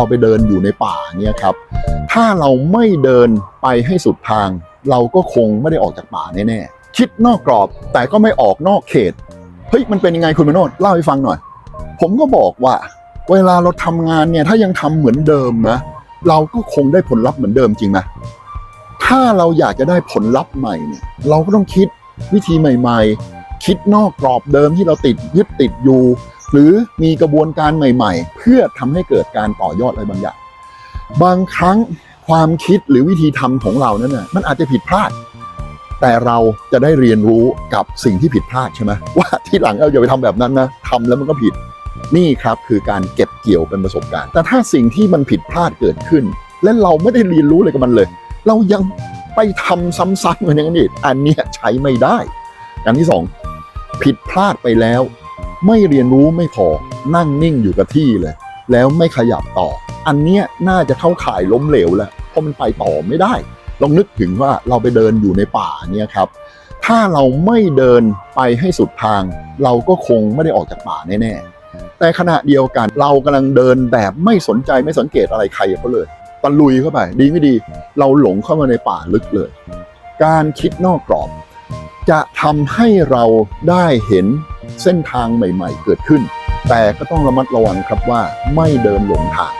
เราไปเดินอยู่ในป่าเนี่ยครับ ถ้าเราไม่เดินไปให้สุดทาง เราก็คงไม่ได้ออกจากป่าแน่ๆคิดนอกกรอบแต่ก็ไม่ออกนอกเขตเฮ้ยมันเป็นยังไงคุณมโนดเล่าให้ฟังหน่อย ผมก็บอกว่า เวลาเราทำงานเนี่ยถ้ายังทำเหมือนเดิมนะเราก็คงได้ผลลัพธ์เหมือนเดิมจริงไหมถ้าเราอยากจะได้ผลลัพธ์ใหม่เนี่ย เราก็ต้องคิดวิธีใหม่ ๆ คิดนอกกรอบเดิมที่เราติดยึดติดอยู่ หรือมีกระบวนการใหม่ ๆ เพื่อทำให้เกิดการต่อยอดอะไรบางอย่าง บางครั้งความคิดหรือวิธีทำของเรานั้นน่ะมันอาจจะผิดพลาด แต่เราจะได้เรียนรู้กับสิ่งที่ผิดพลาดใช่ไหมว่าที่หลังเราอย่าไปทำแบบนั้นนะทำแล้วมันก็ผิดนี่ครับคือการเก็บเกี่ยวเป็นประสบการณ์ แต่ถ้าสิ่งที่มันผิดพลาดเกิดขึ้น และเราไม่ได้เรียนรู้อะไรกับมันเลย เรายังไปทำซ้ำๆเหมือนอย่างนั้อันเนี้ยใช้ไม่ได้อันที่สองผิดพลาดไปแล้ว ไม่เรียนรู้ไม่พอ นั่งนิ่งอยู่กับที่เลย แล้วไม่ขยับต่อ อันเนี้ยน่าจะเข้าข่ายล้มเหลวแล้วเพราะมันไปต่อไม่ได้ ลองนึกถึงว่าเราไปเดินอยู่ในป่าเนี่ยครับ ถ้าเราไม่เดินไปให้สุดทาง เราก็คงไม่ได้ออกจากป่าแน่ๆแต่ขณะเดียวกันเรากำลังเดินแบบไม่สนใจไม่สังเกตอะไรใครเขาเลยตะลุยเข้าไป ดีไม่ดี เราหลงเข้ามาในป่าลึกเลย การคิดนอกกรอบ จะทำให้เราได้เห็น เส้นทางใหม่ ๆ เกิดขึ้น แต่ก็ต้องระมัดระวังครับว่าไม่เดินหลงทาง